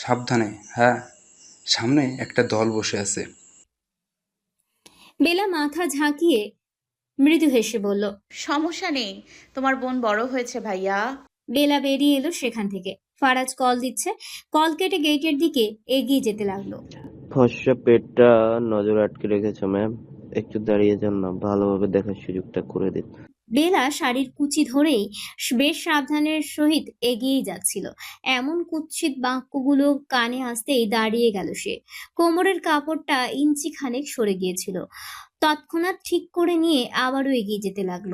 সাবধানে হ্যাঁ? সামনে একটা দল বসে আছে। বেলা মাথা ঝাঁকিয়ে মৃদু হেসে বলল সমস্যা নেই তোমার বোন বড় হয়েছে ভাইয়া। বেলা বেরিয়ে এলো সেখান থেকে। ফারাজ কল দিচ্ছে কল কেটে গেটের দিকে এগিয়ে যেতে লাগল। ফর্সা পেটটা নজর আটকে রেখেছে ম্যাম একটু দাঁড়িয়ে যান না ভালোভাবে দেখার সুযোগটা করে দিন। বেলা শাড়ির কুচি ধরেই বেশ সাবধানের সহিত এগিয়েই যাচ্ছিল। এমন কুৎসিত বাক্যগুলো কানে আসতেই দাঁড়িয়ে গেল সে। কোমরের কাপড়টা ইঞ্চি খানেক সরে গিয়েছিল। তৎক্ষণাৎ ঠিক করে নিয়ে আবারও এগিয়ে যেতে লাগল।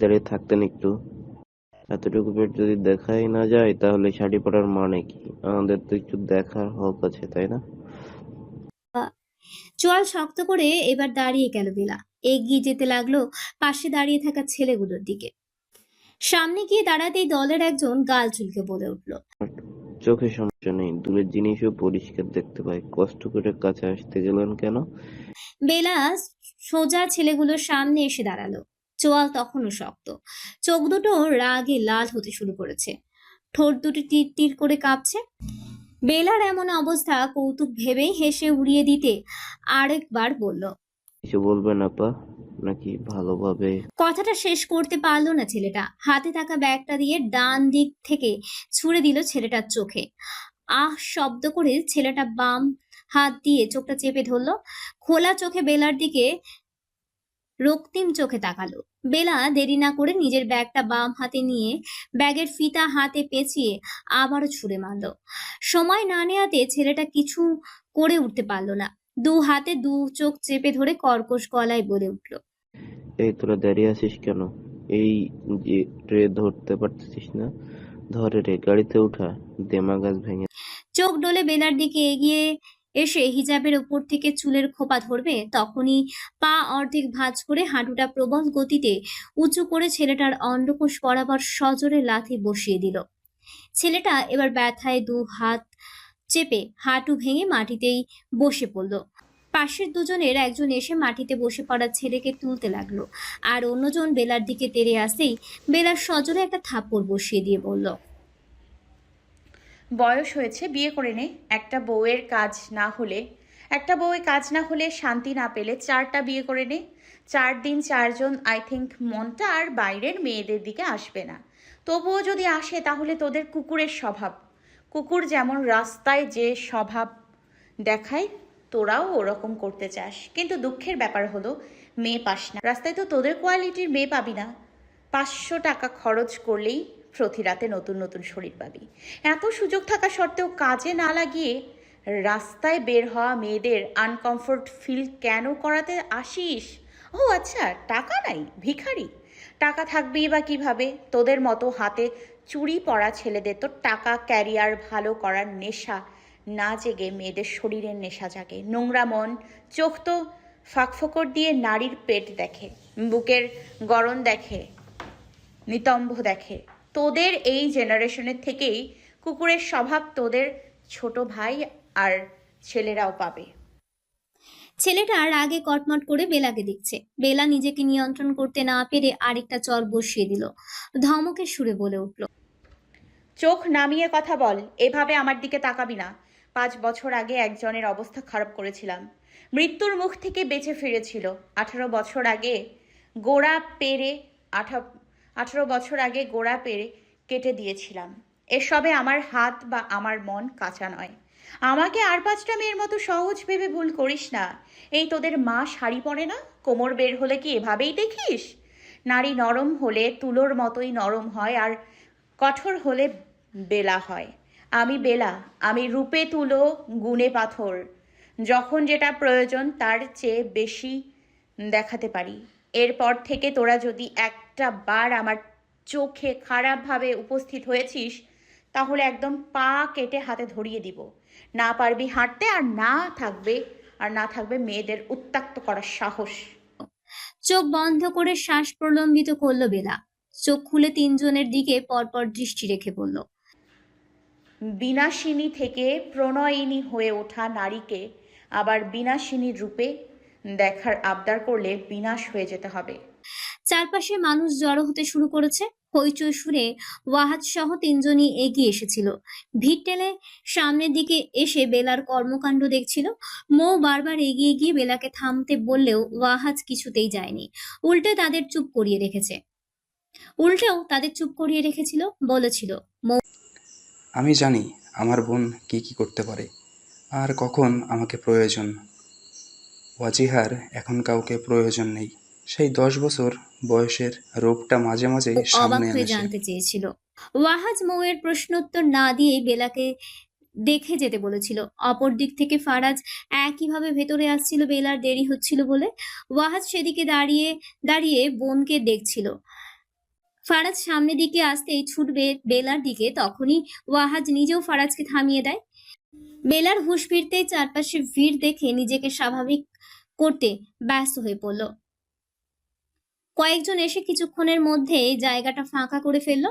দাঁড়িয়ে থাকতেন একটু। এতটুকু পেট যদি দেখাই না যায়, তাহলে শাড়ি পরার মানে কি? আমাদের তো একটু দেখার হক আছে, তাই না? চোয়াল শক্ত করে এবার দাঁড়িয়ে গেল বেলা। এগিয়ে যেতে লাগল পাশে দাঁড়িয়ে থাকা ছেলেগুলোর দিকে। সামনে গিয়ে দাঁড়াতেই দলের একজন গাল চুলকে বলে উঠল চোখে সমস্যা নেই দূরের জিনিসও পরিষ্কার দেখতে পাই। কষ্ট করে কাছে আসতে গেলেন কেন? বেলা সোজা ছেলেগুলোর সামনে এসে দাঁড়াল। চোয়াল তখনও শক্ত। চোখ দুটো রাগে লাল হতে শুরু করেছে। ঠোঁট দুটি টির করে কাঁপছে। বেলার এমন অবস্থা কৌতুক ভেবেই হেসে উড়িয়ে দিতে আরেকবার বলল কিছু বলবেন আপা? নাকি ভালোভাবে? কথাটা শেষ করতে পারল না ছেলেটা। হাতে থাকা ব্যাগটা দিয়ে ডান দিক থেকে ছুঁড়ে দিল ছেলেটার চোখে। আহ শব্দ করে ছেলেটা বাম হাত দিয়ে চোখটা চেপে ধরলো। খোলা চোখে বেলার দিকে রক্তিম চোখে তাকালো। বেলা দেরি না করে নিজের ব্যাগটা বাম হাতে নিয়ে ব্যাগের ফিতা হাতে পেঁচিয়ে আবারও ছুঁড়ে মারলো। সময় না নেওয়াতে ছেলেটা কিছু করে উঠতে পারল না। দু হাতে দু চোখ চেপে ধরে কর্কশ গলায় বলে উঠল এই তোরা দাঁড়িয়ে আছিস কেন? এই যে ট্রে ধরতে পারতেছিস না ধরে রে গাড়িতে উঠা দেমা গাছ ভেঙে চোখ ডলে বেলার দিকে এগিয়ে এসে হিজাবের ওপর থেকে চুলের খোপা ধরবে, তখনই পা অর্ধেক ভাঁজ করে হাঁটুটা প্রবল গতিতে উঁচু করে ছেলেটার অন্ডকোষ বরাবর সজোরে লাথি বসিয়ে দিল। ছেলেটা এবার ব্যথায় দু হাত চেপে হাঁটু ভেঙে মাটিতেই বসে পড়ল। পাশের দুজনের একজন এসে মাটিতে বসে পড়া ছেলেকে তুলতে লাগল আর অন্যজন বেলার দিকে তেড়ে আসতেই বেলার সজোরে একটা থাপ্পড় বসিয়ে দিয়ে বলল বয়স হয়েছে, বিয়ে করে নে একটা বউয়ের কাজ না হলে, একটা বউয়ের কাজ না হলে শান্তি না পেলে চারটা বিয়ে করে নে চার দিন চারজন আই থিঙ্ক মনটা আর বাইরের মেয়েদের দিকে আসবে না। তবুও যদি আসে, তাহলে তোদের কুকুরের স্বভাব। কুকুর যেমন রাস্তায় যে স্বভাব দেখায়, তোরাও ওরকম করতে চাস। কিন্তু দুঃখের ব্যাপার হলো, মেয়ে পাস না। রাস্তায় তো তোদের কোয়ালিটির মেয়ে পাবি না। পাঁচশো টাকা খরচ করলেই প্রতি রাতে নতুন নতুন শরীর পাবি। এত সুযোগ থাকা সত্ত্বেও কাজে না লাগিয়ে রাস্তায় বের হওয়া মেয়েদের আনকমফোর্ট ফিল কেন করাতে আসিস? ও আচ্ছা টাকা নাই, ভিখারি। টাকা থাকবেই বা কীভাবে? তোদের মতো হাতে চুরি পড়া ছেলেদের তো টাকা ক্যারিয়ার ভালো করার নেশা না জেগে মেয়েদের শরীরের নেশা জাগে। নোংরা মন, চোখ তো ফাঁকফোকর দিয়ে নারীর পেট দেখে, বুকের গরম দেখে, নিতম্ব দেখে। তোদের এই জেনারেশনের থেকেই কুকুরের স্বভাব তোদের ছোট ভাই আর ছেলেরাও পাবে। ছেলেটা রাগে কটমট করে বেলাকে দেখছে। বেলা নিজেকে নিয়ন্ত্রণ করতে না পেরে আরেকটা চর বসিয়ে দিল। ধমকে সুরে বলে উঠল চোখ নামিয়ে কথা বল এভাবে আমার দিকে তাকাবি না। পাঁচ বছর আগে একজনের অবস্থা খারাপ করেছিলাম। মৃত্যুর মুখ থেকে বেঁচে ফিরেছিল। আঠারো বছর আগে গোড়া পেরে আঠা আঠারো বছর আগে গোড়া পেরে কেটে দিয়েছিলাম। এসবে আমার হাত বা আমার মন কাঁচা নয়। আমাকে আর পাঁচটা মেয়ের মতো সহজ ভেবে ভুল করিস না। এই তোদের মা শাড়ি পরে না? কোমর বের হলে কি এভাবেই দেখিস? নারী নরম হলে তুলোর মতোই নরম হয় আর কঠোর হলে বেলা হয়। আমি বেলা, আমি রূপে তুলো, গুণে পাথর। যখন যেটা প্রয়োজন তার চেয়ে বেশি দেখাতে পারি। এরপর থেকে তোরা যদি একটা বার আমার চোখে খারাপভাবে উপস্থিত হয়েছিস তাহলে একদম পা কেটে হাতে ধরিয়ে দিব। না পারবি হাঁটতে আর না থাকবে আর না থাকবে মেয়েদের উত্তাক্ত করার সাহস। চোখ বন্ধ করে শ্বাস প্রলম্বিত করল বেলা। চোখ খুলে তিনজনের দিকে পরপর দৃষ্টি রেখে বলল বিনাশিনী থেকে প্রণয়িনী হয়ে ওঠা নারীকে আবার বিনাশিনীর রূপে দেখার আবদার করলে বিনাশ হয়ে যেতে হবে। চারপাশে মানুষ জড়ো হতে শুরু করেছে। হইচই শুনে ওয়াহাজ সহ তিনজনই এগিয়ে এসেছিল। ভিড় টেলে সামনের দিকে এসে বেলার কর্মকাণ্ড দেখছিল। মৌ বারবার এগিয়ে গিয়ে বেলাকে থামতে বললেও ওয়াহাজ কিছুতেই যায়নি। উল্টে তাদের চুপ করিয়ে রেখেছে। উল্টেও তাদের চুপ করিয়ে রেখেছিল, বলেছিল, মৌ আমি জানি আমার বোন কি কি করতে পারে। আর কখন আমাকে প্রয়োজন। ওয়াজিহার এখন কাউকে প্রয়োজন নেই। সেই দশ বছর বয়সের রোগটা মাঝে মাঝে অবাক সামনে হয়ে আনেছে জানতে চেয়েছিল। ওয়াহাজ মৌয়ের প্রশ্নোত্তর না দিয়ে বেলাকে দেখে যেতে বলেছিল। অপর দিক থেকে ফারাজ একইভাবে ভেতরে আসছিল বেলার দেরি হচ্ছিল বলে ওয়াহাজ সেদিকে দাঁড়িয়ে দাঁড়িয়ে বোনকে দেখছিল। ফারাজ সামনের দিকে আসতেই ছুটবে বেলার দিকে তখনই ওয়াহাজ নিজেও ফারাজকে থামিয়ে দেয়। বেলার হুঁশ ফিরতেই চারপাশে ভিড় দেখে নিজেকে স্বাভাবিক করতে ব্যস্ত হয়ে পড়ল। কয়েকজন এসে কিছুক্ষণের মধ্যে জায়গাটা ফাঁকা করে ফেলল।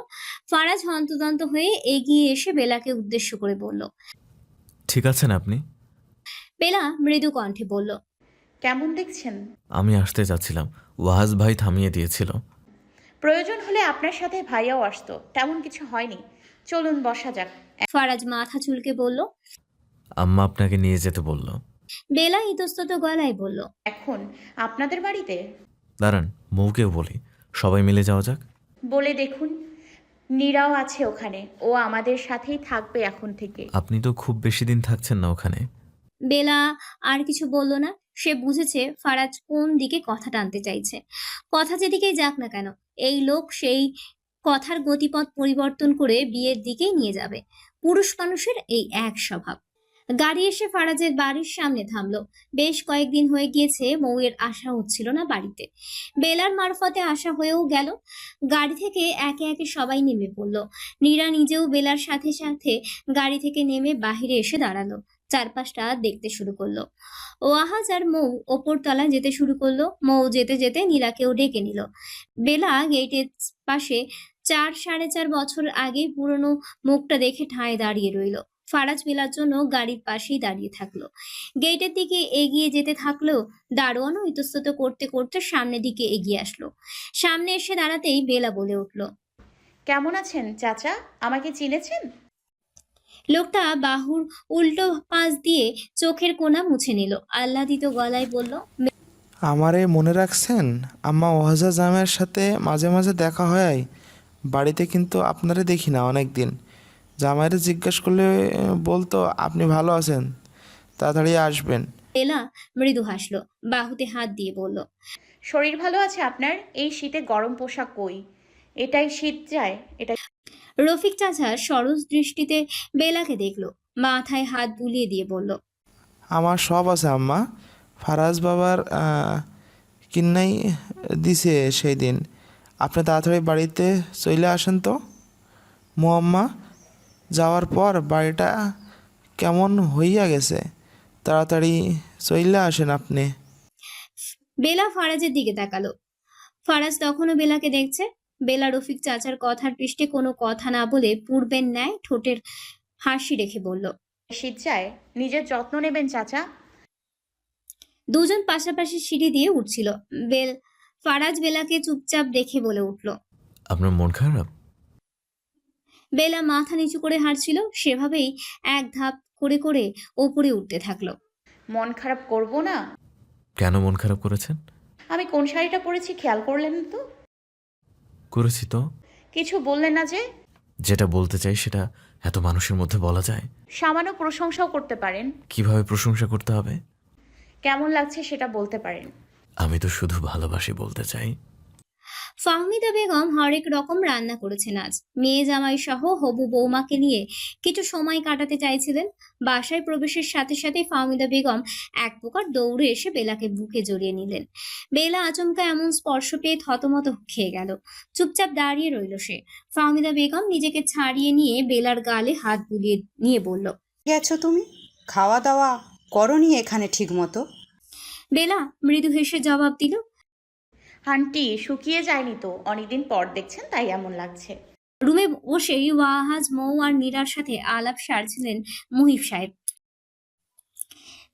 ফারাজ হন্তদন্ত হয়ে এগিয়ে এসে বেলাকে উদ্দেশ্য করে বলল ঠিক আছেন আপনি? বেলা মৃদু কণ্ঠে বলল কেমন দেখছেন? আমি আসতে যাচ্ছিলাম। ওয়াহাজ ভাই থামিয়ে দিয়েছিল। প্রয়োজন হলে আপনার সাথে ভাইয়াও আসতো তেমন কিছু হয়নি। চলুন বসা যাক। ফারাজ মাথা চুলকে বলল আম্মা আপনাকে নিয়ে যেতে বলল। বেলা ইতস্তত গলায় বলল এখন আপনাদের বাড়িতে? দাঁড়ান। মৌকেও বলি সবাই মিলে যাওয়া যাক। বলে দেখুন নীরাও আছে ওখানে ও আমাদের সাথেই থাকবে এখন থেকে। আপনি তো খুব বেশি দিন থাকছেন না ওখানে। বেলা আর কিছু বলল না সে বুঝেছে ফারাজ কোন দিকে কথা টানতে চাইছে। কথা যেদিকেই যাক না কেন এই লোক সেই কথার গতিপথ পরিবর্তন করে বিয়ের দিকেই নিয়ে যাবে। পুরুষ মানুষের এই এক স্বভাব। গাড়ি এসে ফারাজের বাড়ির সামনে থামলো। বেশ কয়েকদিন হয়ে গিয়েছে, মৌয়ের আশা হচ্ছিল না বাড়িতে। বেলার মারফতে আসা হয়েও গেল, গাড়ি থেকে একে একে সবাই নেমে পড়ল। নীরা নিজেও বেলার সাথে সাথে গাড়ি থেকে নেমে বাহিরে এসে দাঁড়াল, চারপাশটা দেখতে শুরু করল। ওয়াহাজ আর মৌ ওপর তলায় যেতে শুরু করল, মৌ যেতে যেতে নীলাকেও ডেকে নিল। বেলা গেটের পাশে চার সাড়ে চার বছর আগে পুরনো মুখটা দেখে ঠায় দাঁড়িয়ে রইল। ফারাজ বেলার জন্য গাড়ির পাশেই দাঁড়িয়ে থাকল। গেটের দিকে এগিয়ে যেতে থাকলেও দারোয়ানও ইতস্তত করতে করতে সামনের দিকে এগিয়ে আসলো। সামনে এসে দাঁড়াতেই বেলা বলে উঠল কেমন আছেন চাচা? আমাকে চিনেছেন? লোকটা বাহুর উল্টো পাশ দিয়ে চোখের কোণা মুছে নিল। আহ্লাদিত গলায় বলল আমারে মনে রাখছেন? আম্মা ওয়াজা জামের সাথে মাঝে মাঝে দেখা হয়। বাড়িতে কিন্তু আপনারে দেখি না অনেক দিন জামাইরে জিজ্ঞেস করলে বলতো আপনি ভালো আছেন? তাড়াতাড়ি আসবেন। এলা মৃদু হাসলো বাহুতে হাত দিয়ে বলল শরীর ভালো আছে আপনার? এই শীতে গরম পোশাক কই? এটাই শীত যায় এটা রফিক চাচা সরস দৃষ্টিতে বেলাকে দেখল মাথায় হাত বুলিয়ে দিয়ে বলল আমার সব আছে আম্মা। ফারাজ বাবার কিন্নাই দিছে সেই দিন। আপনি তাড়াতাড়ি বাড়িতে চলে আসেন তো? মোয়াম্মা যাওয়ার পর বাড়িটা কেমন হইয়া গেছে? তাড়াতাড়ি চলে আসেন আপনি। বেলা ফারাজের দিকে তাকালো। ফারাজ তখনও বেলাকে দেখছে। বেলা রফিক চাচার কথার পৃষ্ঠে কোনো কথা না বলে পূর্বের ন্যায় ঠোঁটের হাসি রেখে বলল শীত যায় নিজের যত্ন নেবেন চাচা? দুজন পাশাপাশি সিঁড়ি দিয়ে উঠছিল। বেল ফারাজ বেলাকে চুপচাপ দেখে বলে উঠল আপনার মন খারাপ? বেলা মাথা নিচু করে হাঁটছিল সেভাবেই এক ধাপ করে করে ওপরে উঠতে থাকল। মন খারাপ করব না? কেন মন খারাপ করেছেন? আমি কোন শাড়িটা পরেছি খেয়াল করলেন তো? করেছি তো। কিছু বললেন না যে? যেটা বলতে চাই সেটা এত মানুষের মধ্যে বলা যায়। সামান্য প্রশংসাও করতে পারেন। কীভাবে প্রশংসা করতে হবে? কেমন লাগছে সেটা বলতে পারেন। আমি তো শুধু ভালোবাসি বলতে চাই। ফাহমিদা বেগম হরেক রকম রান্না করেছেন আজ। মেয়ে জামাই সহ হবু বৌমাকে নিয়ে কিছু সময় কাটাতে চাইছিলেন। বাসায় প্রবেশের সাথে সাথে ফাহমিদা বেগম এক প্রকার দৌড়ে এসে বেলাকে বুকে জড়িয়ে নিলেন। বেলা আচমকা এমন স্পর্শ পেয়ে থতমত খেয়ে গেল। চুপচাপ দাঁড়িয়ে রইল সে। ফাহমিদা বেগম নিজেকে ছাড়িয়ে নিয়ে বেলার গালে হাত বুলিয়ে নিয়ে বলল গেছো তুমি? খাওয়া দাওয়া করনি এখানে ঠিক মতো বেলা মৃদু হেসে জবাব দিল হান্টি শুকিয়ে যায়নি তো অনেকদিন পর দেখছেন তাই এমন লাগছে। রুমে বসেই ওয়াহাজ মৌ আর নীরার সাথে আলাপ সারছিলেন মুহিব সাহেব।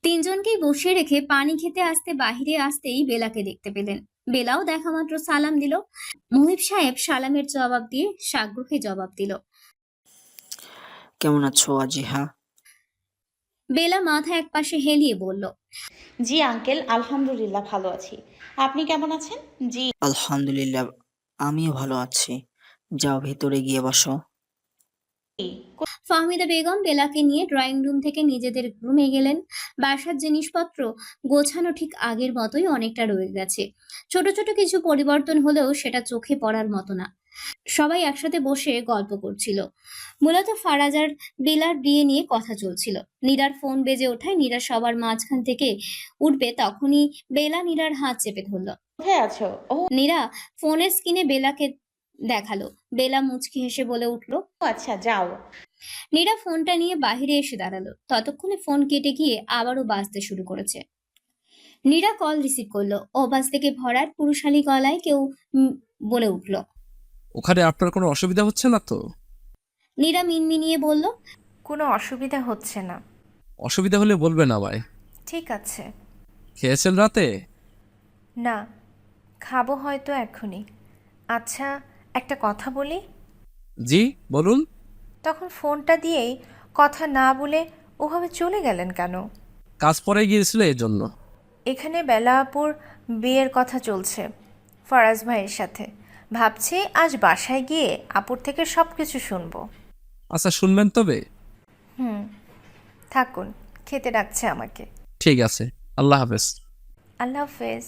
তিনজনকেই বসিয়ে রেখে পানি খেতে আসতে বাহিরে আসতেই বেলাকে দেখতে পেলেন। বেলাও দেখা মাত্র সালাম দিল। মুহিব সাহেব সালামের জবাব দিয়ে সাগ্রহে জবাব দিল। কেমন আছো আজিহা? বেলা মাথা একপাশে হেলিয়ে বলল জি আঙ্কেল আলহামদুলিল্লাহ ভালো আছি। আপনি কেমন আছেন? জি। আলহামদুলিল্লাহ আমিও ভালো আছি। যাও ভেতরে গিয়ে বসো। ফাহমিদা বেগম বেলাকে নিয়ে ড্রয়িং রুম থেকে নিজেদের রুমে গেলেন। বাসার জিনিসপত্র গোছানো ঠিক আগের মতোই অনেকটা রয়ে গেছে। ছোট ছোট কিছু পরিবর্তন হলেও সেটা চোখে পড়ার মতো না। সবাই একসাথে বসে গল্প করছিল। মূলত ফারাজার বেলার বিয়ে নিয়ে কথা চলছিল। নীরার ফোন বেজে ওঠায় নীরা সবার মাঝখান থেকে উঠবে তখনই বেলা নীরার হাত চেপে ধরলো। কোথায় আছো? ও নীরা ফোনের স্ক্রিনে বেলাকে দেখাল। বেলা মুচকি হেসে বলে উঠল আচ্ছা যাও। নীরা ফোনটা নিয়ে বাহিরে এসে দাঁড়াল। ততক্ষণে ফোন কেটে গিয়ে আবারও বাজতে শুরু করেছে। নীরা কল রিসিভ করল। ওবাস থেকে ভরার পুরুষালী গলায় কেউ বলে উঠল ওখানে আপনার কোনো অসুবিধা হচ্ছে না তো? নীরা মিনমিনিয়ে বলল কোনো অসুবিধা হচ্ছে না। অসুবিধা হলে বলবেন আমায়। ঠিক আছে। খেয়েছেন রাতে? না খাব হয়তো এখনই। আচ্ছা একটা কথা বলি? জি বলুন। তখন ফোনটা দিয়েই কথা না বলে ওভাবে চলে গেলেন কেন? কাজ পরে গিয়েছিল এই জন্য। এখানে বেলাপুর বিয়ের কথা চলছে ফরাজ ভাইয়ের সাথে। ভাবছি আজ বাসায় গিয়ে আপুর থেকে সব কিছু শুনব। আচ্ছা শুনবেন তবে? হুম থাকুন খেতে ডাকছে আমাকে। ঠিক আছে আল্লাহ হাফেজ। আল্লাহ হাফেজ।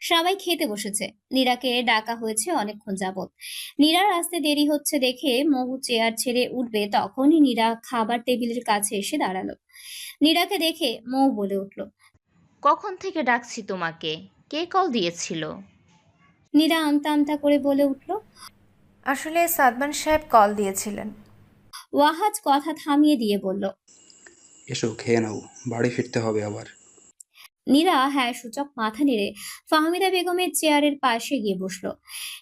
সবাই খেতে বসেছে। নীরাকে ডাকা হয়েছে অনেকক্ষণ যাবৎ। নীরার আসতে দেরি হচ্ছে দেখে মহু চেয়ার ছেড়ে উঠবে তখনই নীরা খাবার টেবিলের কাছে এসে দাঁড়াল। নীরাকে দেখে মৌ বলে উঠল কখন থেকে ডাকছি তোমাকে? কে কল দিয়েছিল? নীরা আমতা আমতা করে বলে উঠল আসলে সাদমান সাহেব কল দিয়েছিলেন। ওয়াহাজ কথা থামিয়ে দিয়ে বলল এসো খেয়ে নাও বাড়ি ফিরতে হবে আবার। নীরা হ্যাঁ সূচক মাথা নেড়ে ফাহমিদা বেগমের চেয়ারের পাশে গিয়ে বসল।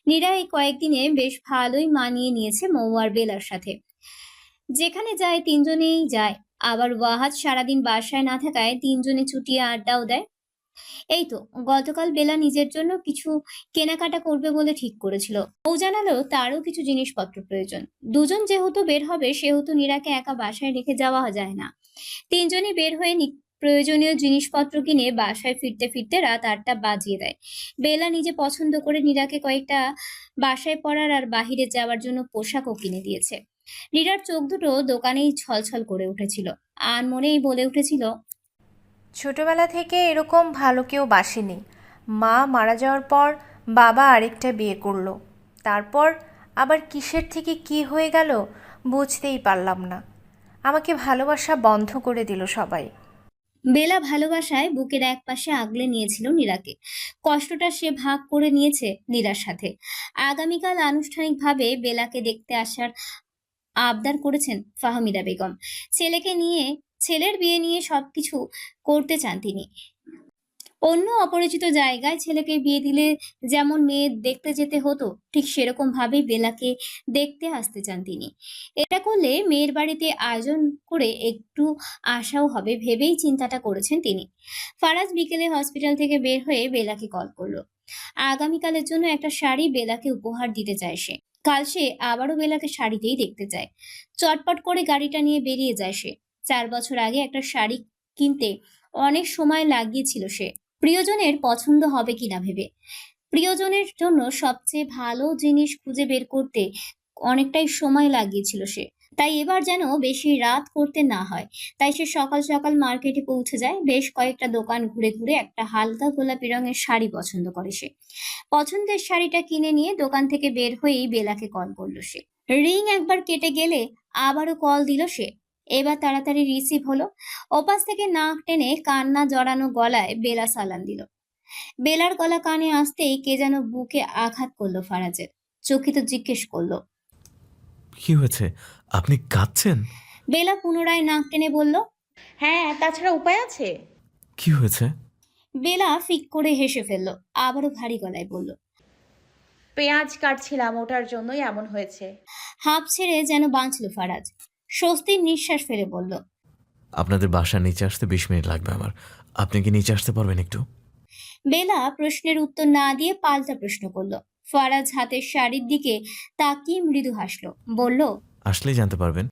নীরা এই কয়েকদিনে বেশ ভালোই মানিয়ে নিয়েছে মৌয়ার বেলার সাথে। যেখানে যায় তিনজনেই যায় আবার ওয়াহাজ সারাদিন বাসায় না থাকায় তিনজনে ছুটিয়ে আড্ডাও দেয়। এই তো, গতকাল বেলা নিজের জন্য কিছু কেনাকাটা করবে বলে ঠিক করেছিল। ও জানালো তারও কিছু জিনিসপত্র প্রয়োজন। দুজন যেহেতু বের হবে, সেহেতু নীরাকে একা বাসায় রেখে যাওয়া যায় না। তিনজনই বের হয়ে প্রয়োজনীয় জিনিসপত্র কিনে বাসায় ফিরতে ফিরতে রাত আটটা বাজিয়ে দেয়। বেলা নিজে পছন্দ করে নীরাকে কয়েকটা বাসায় পরার আর বাহিরে যাওয়ার জন্য পোশাকও কিনে দিয়েছে। নীরার চোখ দুটো দোকানেই ছলছল করে উঠেছিল। আর মনেই বলে উঠেছিল ছোটবেলা থেকে এরকম ভালো কেউ বাসেনি। মা মারা যাওয়ার পর বাবা আরেকটা বিয়ে করল। তারপর আবার কিসের থেকে কি হয়ে গেল বুঝতেই পারলাম না। আমাকে ভালোবাসা বন্ধ করে দিল সবাই। বেলা ভালোবাসায় বুকের এক পাশে আগলে নিয়েছিল নীরাকে। কষ্টটা সে ভাগ করে নিয়েছে নীরার সাথে। আগামীকাল আনুষ্ঠানিকভাবে বেলাকে দেখতে আসার আবদার করেছেন ফাহমিদা বেগম। ছেলেকে নিয়ে ছেলের বিয়ে নিয়ে সবকিছু করতে চান তিনি। অন্য অপরিচিত জায়গায় ছেলেকে বিয়ে দিলে যেমন মেয়ে দেখতে যেতে হতো, ঠিক সেরকম ভাবেই বেলাকে দেখতে আসতে চান তিনি। এটা করলে মেয়ের বাড়িতে আয়োজন করে একটু আশাও হবে ভেবেই চিন্তাটা করেছেন তিনি। ফারাজ বিকেলে হসপিটাল থেকে বের হয়ে বেলাকে কল করল। আগামীকালের জন্য একটা শাড়ি বেলাকে উপহার দিতে চায় সে। কাল সে আবারও বেলাকে শাড়িতেই দেখতে চায়। চটপট করে গাড়িটা নিয়ে বেরিয়ে যায় সে। চার বছর আগে একটা শাড়ি কিনতে অনেক সময় লাগিয়েছিল সে। প্রিয়জনের পছন্দ হবে কিনা ভেবে। প্রিয়জনের জন্য সবচেয়ে ভালো জিনিস খুঁজে বের করতে অনেকটাই সময় লাগিয়েছিল সে। তাই এবার যেন বেশি রাত করতে না হয়। তাই সে সকাল সকাল মার্কেটে পৌঁছে যায়। বেশ কয়েকটা দোকান ঘুরে ঘুরে একটা হালকা গোলাপি রঙের শাড়ি পছন্দ করে সে। পছন্দের শাড়িটা কিনে নিয়ে দোকান থেকে বের হয়েই বেলাকে কল করল সে। রিং একবার কেটে গেলে আবারও কল দিল সে। এবার তাড়াতাড়ি রিসিভ হলো। ওপাশ থেকে নাক টেনে কান্না জড়ানো গলায় বেলা সালাম দিল। বেলার গলা কানে আসতেই কে যেন বুকে আঘাত করল ফারাজের। চকিত জিজ্ঞেস করল কি হয়েছে? আপনি কাঁদছেন? বেলা পুনরায় নাক টেনে বলল হ্যাঁ তাছাড়া উপায় আছে? কি হয়েছে? বেলা ফিক করে হেসে ফেলল আবারও ভারী গলায় বলল পেঁয়াজ কাটছিলাম ওটার জন্যই এমন হয়েছে। হাঁপ ছেড়ে যেন বাঁচল ফারাজ। স্বস্তির নিঃশ্বাস ফেলে বলল আপনাদের বাসার নিচে আসতে বিশ মিনিট লাগবে আমার। আপনি কি নিচে আসতে পারবেন একটু? বেলা প্রশ্নের উত্তর না দিয়ে পাল্টা প্রশ্ন করল। ফারাজ হাতের শাড়ির দিকে তাকিয়ে মৃদু হাসলো বলল আসলে জানতে পারবেন।